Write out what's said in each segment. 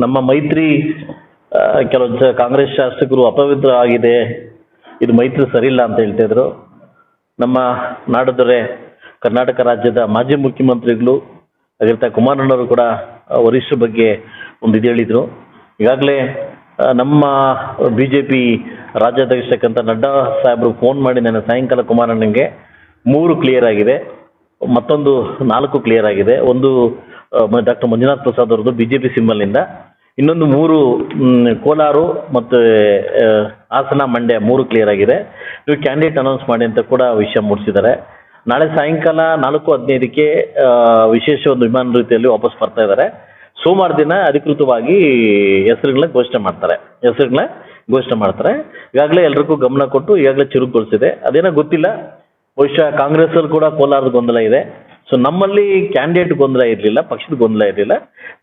ನಮ್ಮ ಮೈತ್ರಿ ಕೆಲವು ಕಾಂಗ್ರೆಸ್ ಶಾಸಕರು ಅಪವಿತ್ರ ಆಗಿದೆ ಇದು ಮೈತ್ರಿ ಸರಿಯಿಲ್ಲ ಅಂತ ಹೇಳ್ತಿದ್ರು ನಮ್ಮ ನಾಡದೊರೆ ಕರ್ನಾಟಕ ರಾಜ್ಯದ ಮಾಜಿ ಮುಖ್ಯಮಂತ್ರಿಗಳು ಆಗಿರ್ತಾ ಕುಮಾರಣ್ಣವರು ಕೂಡ ವರಿಷ್ಠ ಬಗ್ಗೆ ಒಂದು ಇದು ಹೇಳಿದ್ರು. ಈಗಾಗಲೇ ನಮ್ಮ ಬಿ ಜೆ ಪಿ ರಾಜ್ಯಾಧ್ಯಕ್ಷಕ್ಕಂಥ ನಡ್ಡಾ ಸಾಹೇಬರು ಫೋನ್ ಮಾಡಿ ನನ್ನ ಸಾಯಂಕಾಲ ಕುಮಾರಣ್ಣಂಗೆ ಮೂರು ಕ್ಲಿಯರ್ ಆಗಿದೆ. ಮತ್ತೊಂದು ನಾಲ್ಕು ಕ್ಲಿಯರ್ ಆಗಿದೆ. ಒಂದು ಡಾಕ್ಟರ್ ಮಂಜುನಾಥ್ ಪ್ರಸಾದ್ ಅವ್ರದ್ದು ಬಿ ಜೆ ಪಿ ಸಿಂಬಲ್ನಿಂದ. ಇನ್ನೊಂದು ಮೂರು ಕೋಲಾರು ಮತ್ತು ಹಾಸನ ಮಂಡ್ಯ ಮೂರು ಕ್ಲಿಯರ್ ಆಗಿದೆ. ನೀವು ಕ್ಯಾಂಡಿಡೇಟ್ ಅನೌನ್ಸ್ ಮಾಡಿ ಅಂತ ಕೂಡ ವಿಷಯ ಮೂಡಿಸಿದ್ದಾರೆ. ನಾಳೆ ಸಾಯಂಕಾಲ ನಾಲ್ಕು ಹದಿನೈದಕ್ಕೆ ವಿಶೇಷ ಒಂದು ವಿಮಾನ ರೀತಿಯಲ್ಲಿ ವಾಪಸ್ ಬರ್ತಾ ಇದ್ದಾರೆ. ಸೋಮವಾರ ದಿನ ಅಧಿಕೃತವಾಗಿ ಹೆಸರುಗಳನ್ನ ಘೋಷಣೆ ಮಾಡ್ತಾರೆ. ಹೆಸರುಗಳನ್ನ ಘೋಷಣೆ ಮಾಡ್ತಾರೆ. ಈಗಾಗಲೇ ಎಲ್ರಿಗೂ ಗಮನ ಕೊಟ್ಟು ಈಗಾಗಲೇ ಚುರುಕುಗೊಳಿಸಿದೆ. ಅದೇನೋ ಗೊತ್ತಿಲ್ಲ. ಬಹುಶಃ ಕಾಂಗ್ರೆಸ್ ಅಲ್ಲಿ ಕೂಡ ಕೋಲಾರದ ಗೊಂದಲ ಇದೆ. ಸೊ ನಮ್ಮಲ್ಲಿ ಕ್ಯಾಂಡಿಡೇಟ್ ಗೊಂದಲ ಇರಲಿಲ್ಲ, ಪಕ್ಷದ ಗೊಂದಲ ಇರಲಿಲ್ಲ.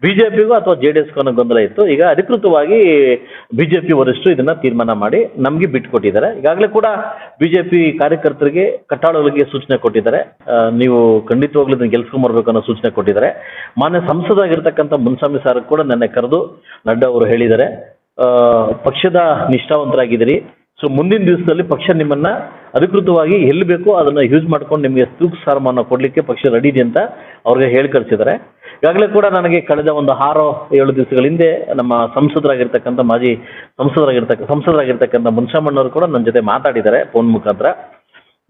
ಬಿಜೆಪಿಗೂ ಅಥವಾ ಜೆ ಡಿ ಎಸ್ಗೂ ಗೊಂದಲ ಇತ್ತು. ಈಗ ಅಧಿಕೃತವಾಗಿ ಬಿಜೆಪಿ ವರಿಷ್ಠರು ಇದನ್ನ ತೀರ್ಮಾನ ಮಾಡಿ ನಮಗೆ ಬಿಟ್ಟುಕೊಟ್ಟಿದ್ದಾರೆ ಈಗಾಗಲೇ ಕೂಡ ಬಿಜೆಪಿ ಕಾರ್ಯಕರ್ತರಿಗೆ ಕಟ್ಟಾಳಗಳಿಗೆ ಸೂಚನೆ ಕೊಟ್ಟಿದ್ದಾರೆ. ನೀವು ಖಂಡಿತವಾಗ್ಲೂ ಇದನ್ನ ಗೆಲ್ಸ್ಕೊಂಬರ್ಬೇಕು ಅನ್ನೋ ಸೂಚನೆ ಕೊಟ್ಟಿದ್ದಾರೆ. ಮಾನ್ಯ ಸಂಸದಾಗಿರ್ತಕ್ಕಂಥ ಮುನ್ಸ್ವಾಮಿ ಸಾರ್ ಕೂಡ ನನ್ನ ಕರೆದು ನಡ್ಡಾ ಅವರು ಹೇಳಿದ್ದಾರೆ. ಪಕ್ಷದ ನಿಷ್ಠಾವಂತರಾಗಿದ್ದೀರಿ. ಸೊ ಮುಂದಿನ ದಿವಸದಲ್ಲಿ ಪಕ್ಷ ನಿಮ್ಮನ್ನ ಅಧಿಕೃತವಾಗಿ ಎಲ್ಲಿ ಬೇಕೋ ಅದನ್ನು ಯೂಸ್ ಮಾಡ್ಕೊಂಡು ನಿಮಗೆ ತೂಕ ಸ್ಥಾನಮಾನ ಕೊಡಲಿಕ್ಕೆ ಪಕ್ಷ ರೆಡಿ ಇದೆ ಅಂತ ಅವ್ರಿಗೆ ಹೇಳಿ ಕಳಿಸಿದ್ದಾರೆ. ಈಗಾಗಲೇ ಕೂಡ ನನಗೆ ಕಳೆದ ಒಂದು ಆರು, ಏಳು ದಿವಸಗಳ ಹಿಂದೆ ನಮ್ಮ ಸಂಸದರಾಗಿರ್ತಕ್ಕಂಥ ಮಾಜಿ ಸಂಸದರಾಗಿರ್ತಕ್ಕ, ಸಂಸದರಾಗಿರ್ತಕ್ಕಂಥ ಮುನ್ಸಾಮಣ್ಣವರು ಕೂಡ ನನ್ನ ಜೊತೆ ಮಾತಾಡಿದ್ದಾರೆ ಫೋನ್ ಮುಖಾಂತರ.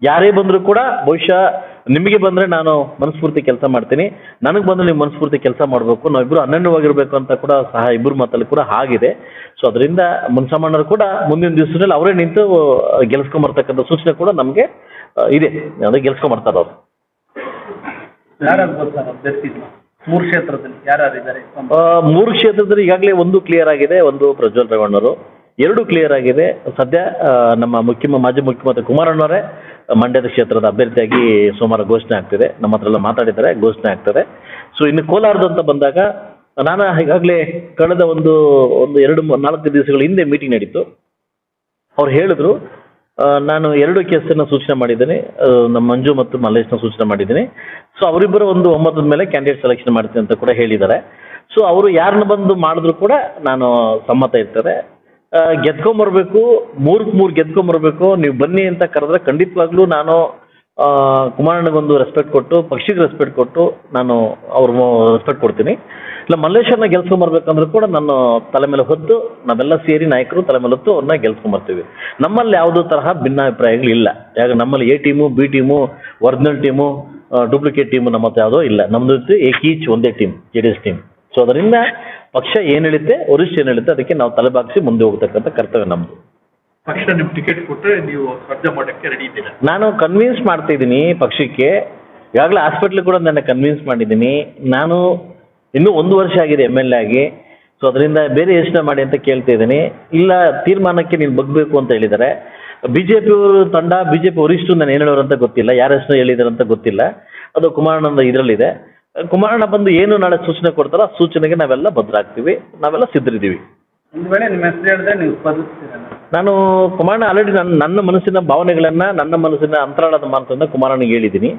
ಯಾರೇ ಬಂದರೂ ಕೂಡ ಬಹುಶಃ ನಿಮಗೆ ಬಂದರೆ ನಾನು ಮನಸ್ಫೂರ್ತಿ ಕೆಲಸ ಮಾಡ್ತೀನಿ. ನನಗೆ ಬಂದರೆ ನೀವು ಮನಸ್ಫೂರ್ತಿ ಕೆಲಸ ಮಾಡಬೇಕು. ನಾವಿಬ್ಬರು ಅನನ್ಯವಾಗಿರಬೇಕು ಅಂತ ಕೂಡ ಸಹ ಇಬ್ಬರು ಮಾತಲ್ಲಿ ಕೂಡ ಆಗಿದೆ ಸೊ ಅದರಿಂದ ಮುನ್ಸಾಮಣ್ಣರು ಕೂಡ ಮುಂದಿನ ದಿವಸದಲ್ಲಿ ಅವರೇ ನಿಂತು ಗೆಲ್ಸ್ಕೊಂಬರ್ತಕ್ಕಂಥ ಸೂಚನೆ ಕೂಡ ನಮಗೆ ಇದೆ. ಅಂದರೆ ಗೆಲ್ಸ್ಕೊಂಬರ್ತಾರೆ ಅವರು. ಮೂರು ಕ್ಷೇತ್ರದಲ್ಲಿ ಯಾರ್ಯಾರಿದ್ದಾರೆ? ಮೂರು ಕ್ಷೇತ್ರದಲ್ಲಿ ಈಗಾಗಲೇ ಒಂದು ಕ್ಲಿಯರ್ ಆಗಿದೆ. ಒಂದು ಪ್ರಜ್ವಲ್ ರೇವಣ್ಣವರು ಎರಡು ಕ್ಲಿಯರ್ ಆಗಿದೆ. ಸದ್ಯ ನಮ್ಮ ಮುಖ್ಯ ಮಾಜಿ ಮುಖ್ಯಮಂತ್ರಿ ಕುಮಾರಣ್ಣವರೇ ಮಂಡ್ಯದ ಕ್ಷೇತ್ರದ ಅಭ್ಯರ್ಥಿಯಾಗಿ ಸೋಮವಾರ ಘೋಷಣೆ ಆಗ್ತಿದೆ. ನಮ್ಮ ಹತ್ರ ಎಲ್ಲ ಮಾತಾಡಿದ್ದಾರೆ, ಘೋಷಣೆ ಆಗ್ತದೆ. ಸೊ ಇನ್ನು ಕೋಲಾರದ ಅಂತ ಬಂದಾಗ, ನಾನು ಈಗಾಗಲೇ ಕಳೆದ ಒಂದು ಒಂದು ಎರಡು, ನಾಲ್ಕು ದಿವಸಗಳ ಹಿಂದೆ ಮೀಟಿಂಗ್ ನಡೀತು. ಅವ್ರು ಹೇಳಿದ್ರು ನಾನು ಎರಡು ಕೇಸನ್ನು ಸೂಚನೆ ಮಾಡಿದ್ದೀನಿ ನಮ್ಮ ಮಂಜು ಮತ್ತು ಮಲ್ಲೇಶ್ನ ಸೂಚನೆ ಮಾಡಿದ್ದೀನಿ. ಸೊ ಅವರಿಬ್ಬರು ಒಂದು ಒಮ್ಮತದ ಮೇಲೆ ಕ್ಯಾಂಡಿಡೇಟ್ ಸೆಲೆಕ್ಷನ್ ಮಾಡ್ತೀನಿ ಅಂತ ಕೂಡ ಹೇಳಿದ್ದಾರೆ. ಸೊ ಅವರು ಯಾರನ್ನ ಬಂದು ಮಾಡಿದ್ರು ಕೂಡ ನಾನು ಸಮ್ಮತ ಇರ್ತದೆ ಗೆದ್ಕೊಂಬರ್ಬೇಕು ಮೂರಕ್ಕೆ ಮೂರು ಗೆದ್ಕೊಂಬರ್ಬೇಕು ನೀವು ಬನ್ನಿ ಅಂತ ಕರೆದ್ರೆ ಖಂಡಿತವಾಗ್ಲೂ ನಾನು ಕುಮಾರಣ್ಣಗೊಂದು ರೆಸ್ಪೆಕ್ಟ್ ಕೊಟ್ಟು, ಪಕ್ಷಿಗೆ ರೆಸ್ಪೆಕ್ಟ್ ಕೊಟ್ಟು ನಾನು ಅವ್ರ ರೆಸ್ಪೆಕ್ಟ್ ಕೊಡ್ತೀನಿ. ಇಲ್ಲ ಮಲ್ಲೇಶ್ವರನ ಗೆಲ್ಸ್ಕೊಂಬರ್ಬೇಕಂದ್ರೂ ಕೂಡ ನಾನು ತಲೆ ಮೇಲೆ ಹೊತ್ತು, ನಾವೆಲ್ಲ ಸೇರಿ ನಾಯಕರು ತಲೆ ಮೇಲೆ ಹೊತ್ತು ಅವ್ರನ್ನ ಗೆಲ್ಸ್ಕೊಂಬರ್ತೀವಿ ನಮ್ಮಲ್ಲಿ ಯಾವುದೋ ತರಹ ಭಿನ್ನಾಭಿಪ್ರಾಯಗಳಿಲ್ಲ. ಯಾಕೆ ನಮ್ಮಲ್ಲಿ A team, B team, original team duplicate team ನಮ್ಮ ಹತ್ರ ಯಾವುದೋ ಇಲ್ಲ. ನಮ್ದು ಏಕೀಚ್, ಒಂದೇ team, J D S team. So ಅದರಿಂದ ಪಕ್ಷ ಏನು ಹೇಳುತ್ತೆ? ವರಿಷ್ಠ ಏನ್ ಹೇಳುತ್ತೆ? ಅದಕ್ಕೆ ನಾವು ತಲೆಬಾಗಿಸಿ ಮುಂದೆ ಹೋಗ್ತಕ್ಕಂಥ ಕರ್ತವ್ಯ ನಮ್ದು. ಪಕ್ಷ ನಿಮ್ ಟಿಕೆಟ್ ಕೊಟ್ಟರೆ ನೀವು ಸ್ಪರ್ಧೆ ಮಾಡಕ್ಕೆ ರೆಡಿ ಇದ್ದೀರಾ? ನಾನು ಕನ್ವಿನ್ಸ್ ಮಾಡ್ತಾ ಇದ್ದೀನಿ ಪಕ್ಷಕ್ಕೆ. ಈಗಾಗಲೇ ಹಾಸ್ಪಿಟ್ಲ್ ಕೂಡ ನನ್ನ ಕನ್ವಿನ್ಸ್ ಮಾಡಿದ್ದೀನಿ. ನಾನು ಇನ್ನೂ ಒಂದು ವರ್ಷ ಆಗಿದೆ ಎಂ ಎಲ್ ಎ ಆಗಿ. ಸೊ ಅದರಿಂದ ಬೇರೆ ಯೋಚನೆ ಮಾಡಿ ಅಂತ ಕೇಳ್ತಾ ಇದ್ದೀನಿ. ಇಲ್ಲ ತೀರ್ಮಾನಕ್ಕೆ ನೀನು ಬಗ್ಬೇಕು ಅಂತ ಹೇಳಿದ್ದಾರೆ. ಬಿ ಜೆ ಪಿಯವರು ತಂಡ ಬಿ ಜೆ ಪಿ ವರಿಷ್ಠರು ನಾನು ಏನು ಹೇಳೋರು ಅಂತ ಗೊತ್ತಿಲ್ಲ. ಯಾರ ಹೆಸರು ಹೇಳಿದಾರೆ ಅಂತ ಗೊತ್ತಿಲ್ಲ. ಅದು ಕುಮಾರಾನಂದ ಇದರಲ್ಲಿದೆ. ಕುಮಾರಣ್ಣ ಬಂದು ಏನು ನಾಳೆ ಸೂಚನೆ ಕೊಡ್ತಾರೋ ಆ ಸೂಚನೆಗೆ ನಾವೆಲ್ಲ ಬದ್ರಾಗ್ತೀವಿ ನಾವೆಲ್ಲ ಸಿದ್ಧರಿದ್ದೀವಿ. ಒಂದು ವೇಳೆ ನಿಮ್ಮ ಹೆಸರು ಹೇಳಿದ್ರೆ ನೀವು ಸ್ಪರ್ಧಿಸ್ತೀರಾ? ನಾನು ಕುಮಾರಣ್ಣ ಆಲ್ರೆಡಿ ನನ್ನ ನನ್ನ ಮನಸ್ಸಿನ ಭಾವನೆಗಳನ್ನ ನನ್ನ ಮನಸ್ಸಿನ ಅಂತರಾಳದ ಮಾತನ್ನ ಕುಮಾರನಿಗೆ ಹೇಳಿದ್ದೀನಿ.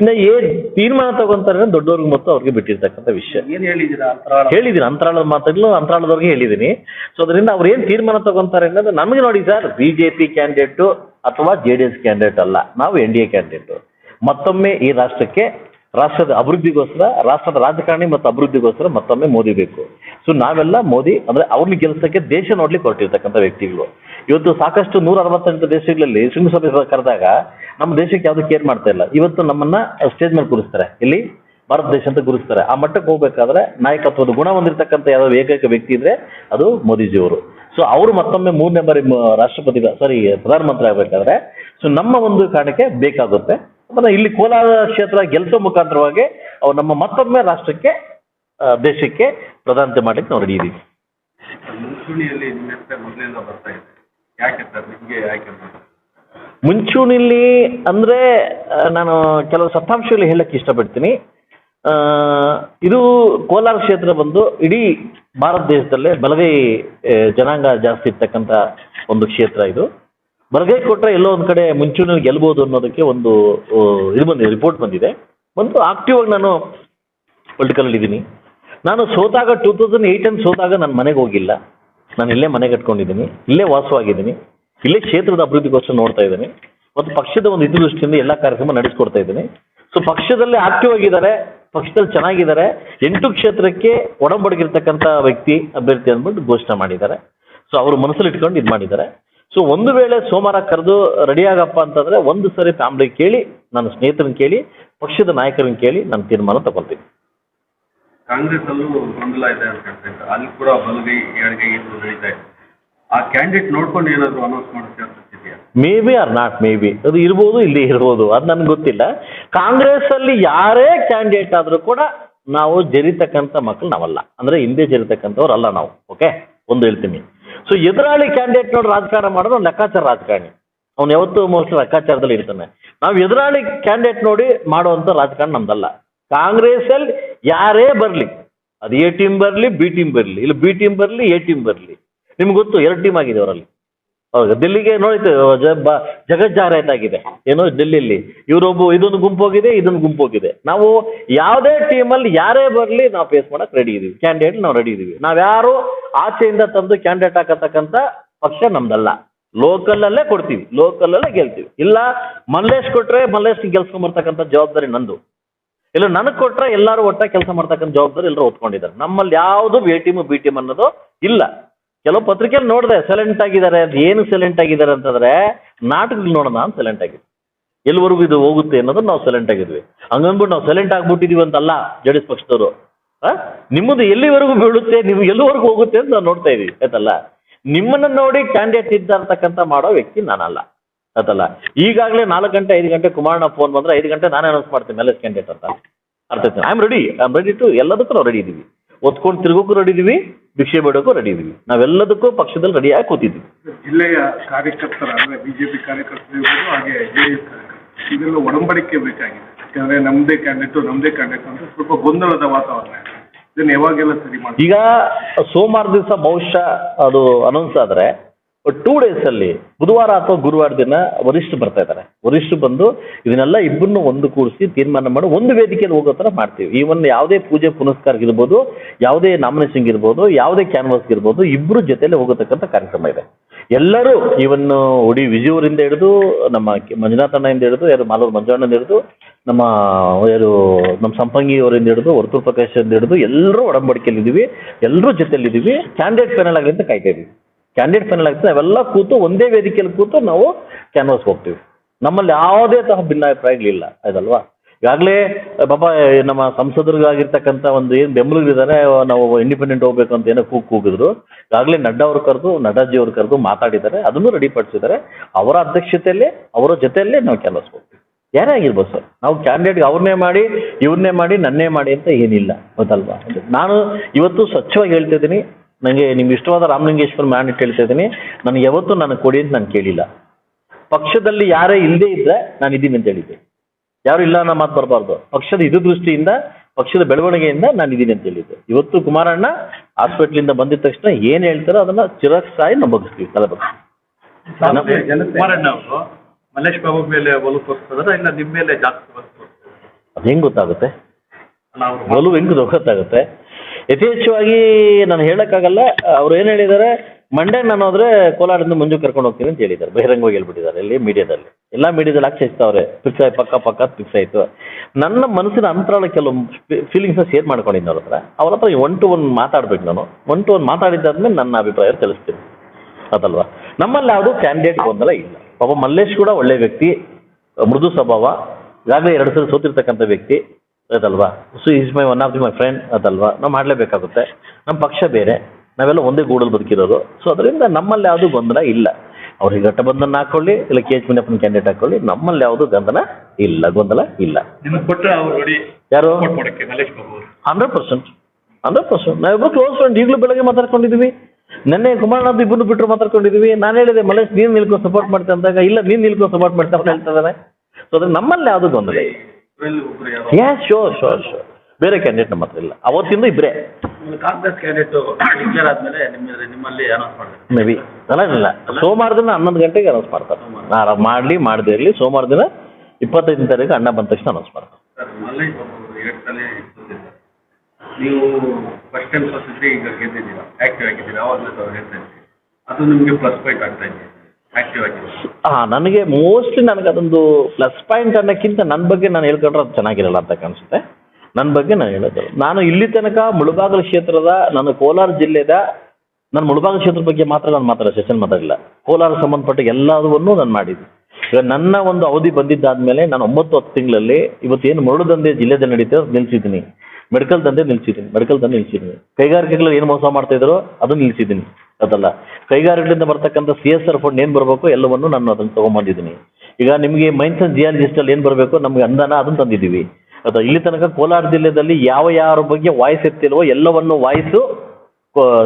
ಇನ್ನು ಏ ತೀರ್ಮಾನ ತಗೊಂತಾರೆ ದೊಡ್ಡವ್ರಿಗೆ ಮತ್ತು ಅವ್ರಿಗೆ ಬಿಟ್ಟಿರ್ತಕ್ಕಂಥ ವಿಷಯ. ಏನು ಹೇಳಿದ್ದೀರಾ ಅಂತರಾಳ ಹೇಳಿದ್ದೀನಿ ಅಂತರಾಳದ ಮಾತುಗಳು ಅಂತರಾಳದವ್ರಿಗೆ ಹೇಳಿದ್ದೀನಿ. ಸೊ ಅದರಿಂದ ಅವ್ರು ಏನು ತೀರ್ಮಾನ ತಗೊಂತಾರೆ ಅನ್ನೋದು ನಮಗೆ ನೋಡಿ sir B J P candidate ಅಥವಾ ಜೆ ಡಿ ಎಸ್ ಕ್ಯಾಂಡಿಡೇಟ್ ಅಲ್ಲ ನಾವು ಎನ್ ಡಿ ಎ ಕ್ಯಾಂಡಿಡೇಟು ಮತ್ತೊಮ್ಮೆ ಈ ರಾಷ್ಟ್ರಕ್ಕೆ ರಾಷ್ಟ್ರದ ಅಭಿವೃದ್ಧಿಗೋಸ್ಕರ, ರಾಷ್ಟ್ರದ ರಾಜಕಾರಣಿ ಮತ್ತು ಅಭಿವೃದ್ಧಿಗೋಸ್ಕರ ಮತ್ತೊಮ್ಮೆ ಮೋದಿ ಬೇಕು. ಸೊ ನಾವೆಲ್ಲ ಮೋದಿ ಅಂದ್ರೆ ಅವ್ರನ್ನ ಗೆಲ್ಸಕ್ಕೆ ದೇಶ ನೋಡ್ಲಿಕ್ಕೆ ಹೊರಟಿರ್ತಕ್ಕಂಥ ವ್ಯಕ್ತಿಗಳು. ಇವತ್ತು ಸಾಕಷ್ಟು ನೂರ ಅರವತ್ತೆಂಟು ದೇಶಗಳಲ್ಲಿ ಶೃಂಗಸಭೆ ಕರೆದಾಗ ನಮ್ಮ ದೇಶಕ್ಕೆ ಯಾವುದು ಕೇರ್ ಮಾಡ್ತಾ ಇಲ್ಲ. ಇವತ್ತು ನಮ್ಮನ್ನ ಸ್ಟೇಜ್ ಮೇಲೆ ಕೂರಿಸ್ತಾರೆ. ಇಲ್ಲಿ ಭಾರತ ದೇಶ ಅಂತ ಗುರುಸ್ತಾರೆ ಆ ಮಟ್ಟಕ್ಕೆ ಹೋಗ್ಬೇಕಾದ್ರೆ ನಾಯಕತ್ವದ ಗುಣ ಹೊಂದಿರತಕ್ಕಂಥ ಯಾವ ಏಕೈಕ ವ್ಯಕ್ತಿ ಇದ್ರೆ ಅದು ಮೋದಿಜಿಯವರು. ಸೊ ಅವರು ಮತ್ತೊಮ್ಮೆ ಮೂರನೇ ಬಾರಿ ರಾಷ್ಟ್ರಪತಿ ಸಾರಿ ಪ್ರಧಾನಮಂತ್ರಿ ಆಗ್ಬೇಕಾದ್ರೆ ಸೊ ನಮ್ಮ ಒಂದು ಕಾರಣಕ್ಕೆ ಬೇಕಾಗುತ್ತೆ ಆಮೇಲೆ ಇಲ್ಲಿ ಕೋಲಾರ ಕ್ಷೇತ್ರ ಗೆಲ್ಸೋ ಮುಖಾಂತರವಾಗಿ ಅವ್ರು ನಮ್ಮ ಮತ್ತೊಮ್ಮೆ ರಾಷ್ಟ್ರಕ್ಕೆ ದೇಶಕ್ಕೆ ಪ್ರಧಾನತೆ ಮಾಡ್ಲಿಕ್ಕೆ ನಾವು ರೆಡಿ ಇದ್ದೀವಿ ಮುಂಚೂಣಿಯಲ್ಲಿ ನಿಮ್ಮ ಹೆಸರೇ ಮೊದಲಿಂದ ಬರ್ತಾ ಇದೆ. ಯಾಕೆ ಸರ್? ನಿಮಗೆ ಆಯ್ಕೆ ಮಾಡಿ ಮುಂಚೂಣಿಲಿ ಅಂದ್ರೆ ನಾನು ಕೆಲವು ಸತ್ತಾಂಶಗಳು ಹೇಳಕ್ಕೆ ಇಷ್ಟಪಡ್ತೀನಿ. ಇದು ಕೋಲಾರ ಕ್ಷೇತ್ರ ಬಂದು ಇಡೀ ಭಾರತ ದೇಶದಲ್ಲೇ ಬಲಗೈ ಜನಾಂಗ ಜಾಸ್ತಿ ಇರ್ತಕ್ಕಂಥ ಒಂದು ಕ್ಷೇತ್ರ ಇದು. ಬಲಗೈ ಕೊಟ್ಟರೆ ಎಲ್ಲೋ ಒಂದು ಕಡೆ ಮುಂಚೂಣಿಯಲ್ಲಿ ಗೆಲ್ಬೋದು ಅನ್ನೋದಕ್ಕೆ ಒಂದು ಇದು ಬಂದಿದೆ ರಿಪೋರ್ಟ್ ಬಂದಿದೆ. ಒಂದು ಆಕ್ಟಿವ್ ಆಗಿ ನಾನು ಪೊಲಿಟಿಕಲ್ ಇದ್ದೀನಿ. ನಾನು ಸೋತಾಗ ಟೂ ತೌಸಂಡ್ ಏಯ್ಟಲ್ಲಿ ಸೋತಾಗ ನಾನು ಮನೆಗೆ ಹೋಗಿಲ್ಲ. ನಾನು ಇಲ್ಲೇ ಮನೆ ಕಟ್ಕೊಂಡಿದ್ದೀನಿ. ಇಲ್ಲೇ ವಾಸವಾಗಿದ್ದೀನಿ. ಇಲ್ಲೇ ಕ್ಷೇತ್ರದ ಅಭಿವೃದ್ಧಿಗೋಸ್ಕರ ನೋಡ್ತಾ ಇದ್ದೀನಿ. ಮತ್ತು ಪಕ್ಷದ ಒಂದು ಹಿತದೃಷ್ಟಿಯಿಂದ ಎಲ್ಲ ಕಾರ್ಯಕ್ರಮ ನಡೆಸ್ಕೊಡ್ತಾ ಇದ್ದೀನಿ. ಸೊ ಪಕ್ಷದಲ್ಲಿ ಆಕ್ಟಿವ್ ಆಗಿದ್ದಾರೆ, ಪಕ್ಷದಲ್ಲಿ ಚೆನ್ನಾಗಿದ್ದಾರೆ. ಎಂಟು ಕ್ಷೇತ್ರಕ್ಕೆ ಒಡಂಬಡಿಗಿರ್ತಕ್ಕಂಥ ವ್ಯಕ್ತಿ ಅಭ್ಯರ್ಥಿ ಅಂದ್ಬಿಟ್ಟು ಘೋಷಣೆ ಮಾಡಿದ್ದಾರೆ. ಸೊ ಅವರು ಮನಸ್ಸಲ್ಲಿ ಇಟ್ಕೊಂಡು ಇದು ಮಾಡಿದ್ದಾರೆ. ಸೊ ಒಂದು ವೇಳೆ ಸೋಮವಾರ ಕರೆದು ರೆಡಿ ಆಗಪ್ಪ ಅಂತಂದ್ರೆ ಒಂದು ಸರಿ ಫ್ಯಾಮಿಲಿ ಕೇಳಿ ನನ್ನ ಸ್ನೇಹಿತರನ್ನ ಕೇಳಿ ಪಕ್ಷದ ನಾಯಕರನ್ನ ಕೇಳಿ ನಾನು ತೀರ್ಮಾನ ತಗೊಳ್ತೀನಿ. ಕಾಂಗ್ರೆಸ್ ಅಲ್ಲೂ ಗೊಂದಲ ಇದೆ ಅಂತ ಹೇಳ್ತಾ ಅಲ್ಲಿ ಕೂಡ ಬಲಗೈ ಎಡಗೈ ಇದು ನಡೀತಾ ಇದೆ. ಆ ಕ್ಯಾಂಡಿಡೇಟ್ ನೋಡ್ಕೊಂಡು ಏನಾದ್ರು ಅನೌನ್ಸ್ ಮಾಡೋ ಚಾನ್ಸಸ್ ಇದೆಯಾ? Maybe or not maybe ಅದು ಇರ್ಬೋದು ಇಲ್ಲಿ ಇರ್ಬೋದು ಅದು ನನ್ಗೆ ಗೊತ್ತಿಲ್ಲ. ಕಾಂಗ್ರೆಸ್ ಅಲ್ಲಿ ಯಾರೇ ಕ್ಯಾಂಡಿಡೇಟ್ ಆದ್ರೂ ಕೂಡ ನಾವು ಜರಿತಕ್ಕಂಥ ಮಕ್ಕಳು ನಾವಲ್ಲ. ಅಂದ್ರೆ ಹಿಂದೆ ಜರಿತಕ್ಕಂಥವ್ರು ಅಲ್ಲ ನಾವು ಓಕೆ ಒಂದು ಹೇಳ್ತೀನಿ. ಸೊ ಎದುರಾಳಿ ಕ್ಯಾಂಡಿಡೇಟ್ ನೋಡಿ ರಾಜಕಾರಣ ಮಾಡೋದು ಒಂದು ಲೆಕ್ಕಾಚಾರ ರಾಜಕಾರಣಿ. ಅವ್ನು ಯಾವತ್ತೂ ಮೋಸ್ಟ್ ಲೆಕ್ಕಾಚಾರದಲ್ಲಿ ಇರ್ತಾನೆ. ನಾವು ಎದುರಾಳಿ ಕ್ಯಾಂಡಿಡೇಟ್ ನೋಡಿ ಮಾಡುವಂಥ ರಾಜಕಾರಣ ನಮ್ದಲ್ಲ. ಕಾಂಗ್ರೆಸ್ ಅಲ್ಲಿ ಯಾರೇ ಬರಲಿ, ಅದು ಎ ಟೀಮ್ ಬರಲಿ ಬಿ ಟೀಮ್ ಬರಲಿ, ಇಲ್ಲ ಬಿ ಟೀಮ್ ಬರಲಿ ಎ ಟೀಮ್ ಬರಲಿ. ನಿಮ್ಗೆ ಗೊತ್ತು, ಎರಡು ಟೀಮ್ ಆಗಿದೆ ಅವರಲ್ಲಿ. ಹೌದು, ದಿಲ್ಲಿಗೆ ನೋಡಿತು ಜ- ಏನು ಡೆಲ್ಲಿಲಿ ಇವರೊಬ್ಬ ಇದೊಂದು ಗುಂಪು ಹೋಗಿದೆ, ಇದೊಂದು ಗುಂಪು ಹೋಗಿದೆ. ನಾವು ಯಾವುದೇ ಟೀಮಲ್ಲಿ ಯಾರೇ ಬರಲಿ ನಾವು ಫೇಸ್ ಮಾಡಕ್ ರೆಡಿ ಇದೀವಿ. ಕ್ಯಾಂಡಿಡೇಟ್ ನಾವು ರೆಡಿ ಇದೀವಿ. ನಾವ್ಯಾರು ಆಚೆಯಿಂದ ತಂದು ಕ್ಯಾಂಡಿಡೇಟ್ ಹಾಕತಕ್ಕಂಥ ಪಕ್ಷ ನಮ್ದಲ್ಲ. ಲೋಕಲ್ ಅಲ್ಲೇ ಕೊಡ್ತೀವಿ. ಲೋಕಲ್ ಅಲ್ಲೇ ಗೆಲ್ತೀವಿ. ಇಲ್ಲ, ಮಲ್ಲೇಶ್ ಕೊಟ್ರೆ ಮಲ್ಲೇಶ್ ಗೆಲ್ಸ್ಕೊಂಬರ್ತಕ್ಕಂಥ ಜವಾಬ್ದಾರಿ ನಂದು. ಇಲ್ಲ, ನನಗೆ ಕೊಟ್ರೆ ಎಲ್ಲರೂ ಒಟ್ಟಾಗಿ ಕೆಲಸ ಮಾಡ್ತಕ್ಕಂಥ ಜವಾಬ್ದಾರಿ ಎಲ್ಲರೂ ಒಪ್ಕೊಂಡಿದ್ದಾರೆ. ನಮ್ಮಲ್ಲಿ ಯಾವುದು ಎ ಟೀಮ್ ಬಿ ಟೀಮ್ ಅನ್ನೋದು ಇಲ್ಲ. ಕೆಲವು ಪತ್ರಿಕೆಯಲ್ಲಿ ನೋಡಿದೆ ಸೈಲೆಂಟ್ ಆಗಿದ್ದಾರೆ ಅದು ಏನು ಸೈಲೆಂಟ್ ಆಗಿದ್ದಾರೆ ಅಂತಂದ್ರೆ ನಾಟಕದಲ್ಲಿ ನೋಡೋಣ ಅಂತ ಸೈಲೆಂಟ್ ಆಗಿದೆ ಎಲ್ಲಿವರೆಗೂ ಇದು ಹೋಗುತ್ತೆ ಅನ್ನೋದನ್ನ ನಾವು ಸೈಲೆಂಟ್ ಆಗಿದ್ವಿ. ಹಂಗಂದ್ಬಿಟ್ಟು ನಾವು ಸೈಲೆಂಟ್ ಆಗ್ಬಿಟ್ಟಿದೀವಿ ಅಂತಲ್ಲ ಜೆ ಡಿ ಎಸ್ ಪಕ್ಷದವರು? ನಿಮ್ಮದು ಎಲ್ಲಿವರೆಗೂ ಬೀಳುತ್ತೆ? ನೀವು ಎಲ್ಲಿವರೆಗೂ ಹೋಗುತ್ತೆ ಅಂತ ನಾವು ನೋಡ್ತಾ ಇದೀವಿ. ಆಯ್ತಲ್ಲ? ನಿಮ್ಮನ್ನ ನೋಡಿ ಕ್ಯಾಂಡಿಡೇಟ್ ಇದ್ದ ಅಂತಕ್ಕಂಥ ಮಾಡೋ ವ್ಯಕ್ತಿ ನಾನಲ್ಲ. ಆಯ್ತಲ್ಲ? ಈಗಾಗಲೇ ನಾಲ್ಕು ಗಂಟೆ, ಐದು ಗಂಟೆ ಕುಮಾರಣ್ಣ ಫೋನ್ ಬಂದ್ರೆ ಐದು ಗಂಟೆ ನಾನೇ ಅನೌನ್ಸ್ ಮಾಡ್ತೀನಿ ಎಲ್ ಕ್ಯಾಂಡಿಡೇಟ್ ಅಂತ. ಅರ್ಥ I am ready I am ready to ಎಲ್ಲದಕ್ಕೂ ನಾವು ರೆಡಿ ಇದೀವಿ. ಒತ್ಕೊಂಡು ತಿರುಗೋಕ್ಕೂ ರೆಡಿ ಇದೀವಿ ಭಿಕ್ಷೆ ಬೇಡೋಕ್ಕೂ ರೆಡಿ ಇದೀವಿ. ನಾವೆಲ್ಲದಕ್ಕೂ ಪಕ್ಷದಲ್ಲಿ ರೆಡಿಯಾಗಿ ಕೂತಿದ್ವಿ. ಜಿಲ್ಲೆಯ ಕಾರ್ಯಕರ್ತರ ಅಂದ್ರೆ ಬಿಜೆಪಿ ಕಾರ್ಯಕರ್ತರು ಹಾಗೆ ಜೆಡಿಎಸ್ ಕಾರ್ಯಕರ್ತರು. ಇದೆಲ್ಲ ಒಡಂಬಡಿಕೆ ಬೇಕಾಗಿದೆ. ಯಾಕಂದ್ರೆ ನಮ್ದೇ ಕ್ಯಾಂಡಿಡೇಟ್ ನಮ್ದೇ ಕ್ಯಾಂಡಿಡೇಟ್ ಅಂತ ಸ್ವಲ್ಪ ಗೊಂದಲದ ವಾತಾವರಣ. ಇದೆ ಇದನ್ನ ಯಾವಾಗೆಲ್ಲ ಸರಿ ಮಾಡಿ ಈಗ ಸೋಮವಾರ ದಿವಸ ಬಹುಶಃ ಅದು ಅನೌನ್ಸ್ ಆದ್ರೆ ಟೂ ಡೇಸ್ ಅಲ್ಲಿ, ಬುಧವಾರ ಅಥವಾ ಗುರುವಾರ ದಿನ ವರಿಷ್ಠ ಬರ್ತಾ ಇದ್ದಾರೆ. ವರಿಷ್ಠ ಬಂದು ಇದನ್ನೆಲ್ಲ ಇಬ್ಬರನ್ನು ಒಂದು ಕೂರಿಸಿ ತೀರ್ಮಾನ ಮಾಡಿ ಒಂದು ವೇದಿಕೆಯಲ್ಲಿ ಹೋಗೋ ಥರ ಮಾಡ್ತೀವಿ. ಈವನ್ ಯಾವುದೇ ಪೂಜೆ ಪುನಸ್ಕಾರ ಇರ್ಬೋದು, ಯಾವುದೇ ನಾಮಿನೇಷನ್ ಇರ್ಬೋದು, ಯಾವುದೇ ಕ್ಯಾನ್ವಾಸ್ ಇರ್ಬೋದು, ಇಬ್ಬರು ಜೊತೆಯಲ್ಲಿ ಹೋಗತಕ್ಕಂಥ ಕಾರ್ಯಕ್ರಮ ಇದೆ. ಎಲ್ಲರೂ ಇವನ್ ಉಡಿ ವಿಜಯವರಿಂದ ಹಿಡಿದು, ನಮ್ಮ ಇಂದ ಹಿಡಿದು, ಯಾರು ಮಾಲೂರು ಮಂಜಣ್ಣಂದ ಹಿಡಿದು, ನಮ್ಮ ಯಾರು, ನಮ್ಮ ಸಂಪಂಗಿ ಅವರಿಂದ ಹಿಡಿದು, ವರ್ತೂರ್ ಪ್ರಕಾಶ್ ಇಂದ ಹಿಡಿದು ಎಲ್ಲರೂ ಒಡಂಬಡಿಕೆಯಲ್ಲಿದ್ದೀವಿ. ಎಲ್ಲರೂ ಜೊತೆಯಲ್ಲಿದ್ದೀವಿ. ಕ್ಯಾಂಡಿಡೇಟ್ ಫೈನಲ್ ಆಗಲಿ ಅಂತ ಕಾಯ್ತಾ ಇದೀವಿ ಕ್ಯಾಂಡಿಡೇಟ್ ಫೈನಲ್ ಆಗ್ತದೆ ನಾವೆಲ್ಲ ಕೂತು ಒಂದೇ ವೇದಿಕೆಯಲ್ಲಿ ಕೂತು ನಾವು ಕ್ಯಾನ್ವಾಸ್ ಹೋಗ್ತೀವಿ. ನಮ್ಮಲ್ಲಿ ಯಾವುದೇ ತಹ ಭಿನ್ನಾಭಿಪ್ರಾಯಗಳಿಲ್ಲ ಅದಲ್ವಾ ಈಗಾಗಲೇ, ಪಾಪ, ನಮ್ಮ ಸಂಸದರಿಗಾಗಿರ್ತಕ್ಕಂಥ ಒಂದು ಏನು ಬೆಂಬಲಿಗರಿದ್ದಾರೆ ನಾವು ಇಂಡಿಪೆಂಡೆಂಟ್ ಹೋಗ್ಬೇಕು ಅಂತ ಏನೋ ಕೂಗ್ ಕೂಗಿದ್ರು, ಈಗಾಗಲೇ ನಡ್ಡಾ ಅವ್ರು ಕರೆದು, ನಡ್ಡಾಜಿ ಅವ್ರು ಕರೆದು ಮಾತಾಡಿದ್ದಾರೆ, ಅದನ್ನು ರೆಡಿ ಪಡಿಸಿದ್ದಾರೆ ಅವರ ಅಧ್ಯಕ್ಷತೆಯಲ್ಲೇ, ಅವರ ಜೊತೆಯಲ್ಲೇ ನಾವು ಕ್ಯಾನ್ವಾಸ್ ಹೋಗ್ತೀವಿ. ಯಾರೇ ಆಗಿರ್ಬೋದು ಸರ್, ನಾವು ಕ್ಯಾಂಡಿಡೇಟ್ ಅವ್ರನ್ನೇ ಮಾಡಿ, ಇವ್ರನ್ನೇ ಮಾಡಿ, ನನ್ನೇ ಮಾಡಿ ಅಂತ ಏನಿಲ್ಲ, ಗೊತ್ತಲ್ವಾ? ನಾನು ಇವತ್ತು ಸ್ವಚ್ಛವಾಗಿ ಹೇಳ್ತಾ ಇದ್ದೀನಿ ನನಗೆ ನಿಮ್ಗೆ ಇಷ್ಟವಾದ ರಾಮಲಿಂಗೇಶ್ವರ ಮ್ಯಾಂಡೇಟ್ ಹೇಳ್ತಾ ಇದ್ದೀನಿ. ನನಗೆ ಯಾವತ್ತೂ ನನಗೆ ಕೊಡಿ ಅಂತ ನಾನು ಕೇಳಿಲ್ಲ. ಪಕ್ಷದಲ್ಲಿ ಯಾರೇ ಇಲ್ಲದೇ ಇದ್ರೆ ನಾನು ಇದ್ದೀನಿ ಅಂತ ಹೇಳಿದ್ದೆ. ಯಾರು ಇಲ್ಲ ಅನ್ನೋ ಮಾತು ಬರಬಾರ್ದು. ಪಕ್ಷದ ಇದು ದೃಷ್ಟಿಯಿಂದ ಪಕ್ಷದ ಬೆಳವಣಿಗೆಯಿಂದ ನಾನು ಇದ್ದೀನಿ ಅಂತ ಹೇಳಿದ್ದೆ. ಇವತ್ತು ಕುಮಾರಣ್ಣ ಹಾಸ್ಪಿಟ್ಲಿಂದ ಬಂದಿದ ತಕ್ಷಣ ಏನು ಹೇಳ್ತಾರೋ ಅದನ್ನ ಚಿರಕ್ಸಾಯಿ ನಾವು ಬಗ್ಗಿಸ್ತೀವಿ ತಲೆ ಬಗ್ಗಿಸ್ತೀವಿ ಕುಮಾರಣ್ಣ ಅವರು ಮಲ್ಲೇಶ್ ಬಾಬು ಮೇಲೆ ಒಲವು ತೋರಿಸ್ತದ್ರ? ಇಲ್ಲ ನಿಮ್ಮ ಮೇಲೆ ಜಾಸ್ತಿ ಅದು ಹೆಂಗ್ ಗೊತ್ತಾಗುತ್ತೆ? ಒಲು ಒಲವು ಹೆಂಗ್ ಗೊತ್ತಾಗುತ್ತೆ? ಯಥೇಚ್ಛವಾಗಿ ನಾನು ಹೇಳೋಕ್ಕಾಗಲ್ಲ. ಅವ್ರು ಏನು ಹೇಳಿದ್ದಾರೆ ಮಂಡೇ ನಾನು ಹೋದ್ರೆ ಕೋಲಾರದಿಂದ ಮಂಜು ಕರ್ಕೊಂಡು ಹೋಗ್ತೀನಿ ಅಂತ ಹೇಳಿದ್ದಾರೆ ಬಹಿರಂಗವಾಗಿ ಹೇಳ್ಬಿಟ್ಟಿದ್ದಾರೆ ಇಲ್ಲಿ ಮೀಡಿಯಾದಲ್ಲಿ. ಎಲ್ಲ ಮೀಡಿಯಾದಲ್ಲಿ ಆಕ್ಷೇಪಿಸ್ತಾವ್ರೆ ಫಿಕ್ಸ್ ಆಯ್ತು, ಪಕ್ಕ ಪಕ್ಕ ಫಿಕ್ಸ್ ಆಯ್ತು. ನನ್ನ ಮನಸ್ಸಿನ ಅಂತರಾಳ ಕೆಲವು ಫೀಲಿಂಗ್ಸ್ನ ಶೇರ್ ಮಾಡ್ಕೊಂಡಿದ್ದೆ ಅವ್ರ ಹತ್ರ. ಅವ್ರ ಹತ್ರ ಒನ್ ಟು ಒನ್ ಮಾತಾಡ್ಬೇಕು ನಾನು. ಒನ್ ಟು ಒನ್ ಮಾತಾಡಿದ್ದಾದ್ಮೇಲೆ ನನ್ನ ಅಭಿಪ್ರಾಯ ತಿಳಿಸ್ತೀನಿ. ಅದಲ್ವಾ? ನಮ್ಮಲ್ಲಿ ಯಾವುದು ಕ್ಯಾಂಡಿಡೇಟ್ ಗೊಂದಲ ಇಲ್ಲ. ಪಾಪ ಮಲ್ಲೇಶ್ ಕೂಡ ಒಳ್ಳೆ ವ್ಯಕ್ತಿ, ಮೃದು ಸ್ವಭಾವ. ಈಗಾಗಲೇ ಎರಡು ಸಲ ಸೋತಿರ್ತಕ್ಕಂಥ ವ್ಯಕ್ತಿ. ಅದಲ್ವಾ? So is my one of the my friend ಅದಲ್ವಾ? ನಾವು ಮಾಡಲೇಬೇಕಾಗುತ್ತೆ. ನಮ್ಮ ಪಕ್ಷ ಬೇರೆ. ನಾವೆಲ್ಲ ಒಂದೇ ಗೂಡಲ್ಲಿ ಬದುಕಿರೋದು. ಸೊ ಅದರಿಂದ ನಮ್ಮಲ್ಲಿ ಯಾವುದು ಗೊಂದಲ ಇಲ್ಲ. ಅವ್ರಿಗೆ ಘಟಬಂಧನ ಹಾಕೊಳ್ಳಿ ಇಲ್ಲ ಕೆ ಎಚ್ ಮುನಿಯಪ್ಪನ ಕ್ಯಾಂಡಿಡೇಟ್ ಹಾಕೊಳ್ಳಿ ನಮ್ಮಲ್ಲಿ ಯಾವುದು ಗೊಂದಲ ಇಲ್ಲ. ಗೊಂದಲ ಇಲ್ಲ. ಯಾರು? Hundred percent. Hundred percent. ನಾವಿಬ್ಬರು ಕ್ಲೋಸ್ ಫ್ರೆಂಡ್ ಈಗಲೂ ಬೆಳಗ್ಗೆ ಮಾತಾಡ್ಕೊಂಡಿದ್ವಿ. ನೆನ್ನೆ ಕುಮಾರನಾಥ್ ಇಬ್ಬರು ಬಿಟ್ಟರು ಮಾತಾಡ್ಕೊಂಡಿದ್ವಿ. ನಾನು ಹೇಳಿದೆ ಮಲೇಶ್ ನೀನು ನಿಲ್ಕೊಂಡು ಸಪೋರ್ಟ್ ಮಾಡ್ತಾ ಅಂದಾಗ ಇಲ್ಲ ನೀನು ನಿಲ್ಕೊಂಡು ಸಪೋರ್ಟ್ ಮಾಡ್ತಾ ಅಂತ ಹೇಳ್ತಾ ಇದ್ದಾನೆ. ಸೊ ಅದ್ರ ನಮ್ಮಲ್ಲಿ ಯಾವುದು ಗೊಂದಲ ಇಲ್ಲ. ಯಾ ಶೋರ್ ಶೋರ್ ಶೋರ್ ಬೇರೆ ಕ್ಯಾಂಡಿಡೇಟ್ ನಮ್ಮ ಹತ್ರ ಇಲ್ಲ. ಅವತ್ತಿಂದ ಇಬ್ಬರೇ ಕಾಂಗ್ರೆಸ್ ಕ್ಯಾಂಡಿಡೇಟ್ ಡಿಕ್ಲೇರ್ ಆದ್ಮೇಲೆ ನಿಮ್ಮ ನಿಮ್ಮಲ್ಲಿ ಅನೌನ್ಸ್ ಮಾಡಿದ್ರು ಮೇ ಬಿ ಅಲ್ಲ ಇಲ್ಲ ಸೋಮವಾರ ದಿನ ಹನ್ನೊಂದು ಗಂಟೆಗೆ ಅನೌನ್ಸ್ ಮಾಡ್ತಾರೆ. ನಾನು ಮಾಡಲಿ ಮಾಡದೇ ಇರಲಿ. ಸೋಮವಾರ ದಿನ ಇಪ್ಪತ್ತೈದನೇ ತಾರೀಕು ಅಣ್ಣ ಬಂದ ತಕ್ಷಣ ಅನೌನ್ಸ್ ಮಾಡ್ತಾರೆ. ನೀವು ಫಸ್ಟ್ ಟೈಮ್ ಸೋತಿದ್ರೆ ಈಗ ಗೆದ್ದಿದ್ದೀರಾ? ಆಕ್ಟಿವ್ ಆಗಿದ್ದೀರಾ? ಅವಾಗ ಅದು ನಿಮಗೆ ಪ್ಲಸ್ ಪಾಯಿಂಟ್ ಆಗ್ತಾ ಇದೆ. ಹಾಂ ನನಗೆ ಮೋಸ್ಟ್ಲಿ ನನಗೆ ಅದೊಂದು ಪ್ಲಸ್ ಪಾಯಿಂಟ್ ಅನ್ನೋಕ್ಕಿಂತ ನನ್ನ ಬಗ್ಗೆ ನಾನು ಹೇಳ್ಕೊಂಡ್ರೆ ಅದು ಚೆನ್ನಾಗಿರಲ್ಲ ಅಂತ ಕಾಣಿಸುತ್ತೆ. ನನ್ನ ಬಗ್ಗೆ ನಾನು ಹೇಳೋದು. ನಾನು ಇಲ್ಲಿ ತನಕ ಮುಳಬಾಗಿಲು ಕ್ಷೇತ್ರದ, ನಾನು ಕೋಲಾರ ಜಿಲ್ಲೆದ, ನಾನು ಮುಳಬಾಗಿಲು ಕ್ಷೇತ್ರದ ಬಗ್ಗೆ ಮಾತ್ರ ನಾನು ಮಾತ್ರ ಸೆಷನ್ ಮಾತಾಡಿಲ್ಲ ಕೋಲಾರ ಸಂಬಂಧಪಟ್ಟ ಎಲ್ಲದನ್ನು ನಾನು ಮಾಡಿದ್ದೆ. ಈಗ ನನ್ನ ಒಂದು ಅವಧಿ ಬಂದಿದ್ದಾದ್ಮೇಲೆ ನಾನು ಒಂಬತ್ತು ಹತ್ತು ತಿಂಗಳಲ್ಲಿ ಇವತ್ತೇನು ಮರಳು ದಂಧೆ ಜಿಲ್ಲೆದಲ್ಲಿ ನಡೀತದೆ ಅದು ನಿಲ್ಸಿದ್ದೀನಿ. ಮೆಡಿಕಲ್ ದಂಧೆ ನಿಲ್ಸಿದ್ದೀನಿ ಮೆಡಿಕಲ್ ದಂಧೆ ನಿಲ್ಸಿದ್ದೀನಿ. ಕೈಗಾರಿಕೆಗಳು ಏನು ಮೋಸ ಮಾಡ್ತಾ ಇದ್ರು ಅದು ನಿಲ್ಸಿದ್ದೀನಿ, ಅದಲ್ಲ. ಕೈಗಾರಿಕೆಗಳಿಂದ ಬರ್ತಕ್ಕಂಥ ಸಿ ಎಸ್ ಆರ್ ಫಂಡ್ ಏನು ಬರಬೇಕು ಎಲ್ಲವನ್ನು ನಾನು ಅದನ್ನು ತೊಗೊಂಬಂದಿದ್ದೀನಿ. ಈಗ ನಿಮಗೆ ಮೈನ್ಸ್ ಅಂಡ್ ಜಿಯಾಲಜಿಸ್ಟಲ್ಲಿ ಏನು ಬರಬೇಕು ನಮಗೆ ಅಂದಾನ ಅದನ್ನು ತಂದಿದ್ದೀವಿ. ಅಥವಾ ಇಲ್ಲಿ ತನಕ ಕೋಲಾರ ಜಿಲ್ಲೆಯಲ್ಲಿ ಯಾವ ಯಾರ ಬಗ್ಗೆ ವಾಯ್ಸ್ ಎತ್ತಿಲ್ವೋ ಎಲ್ಲವನ್ನು ವಾಯ್ಸು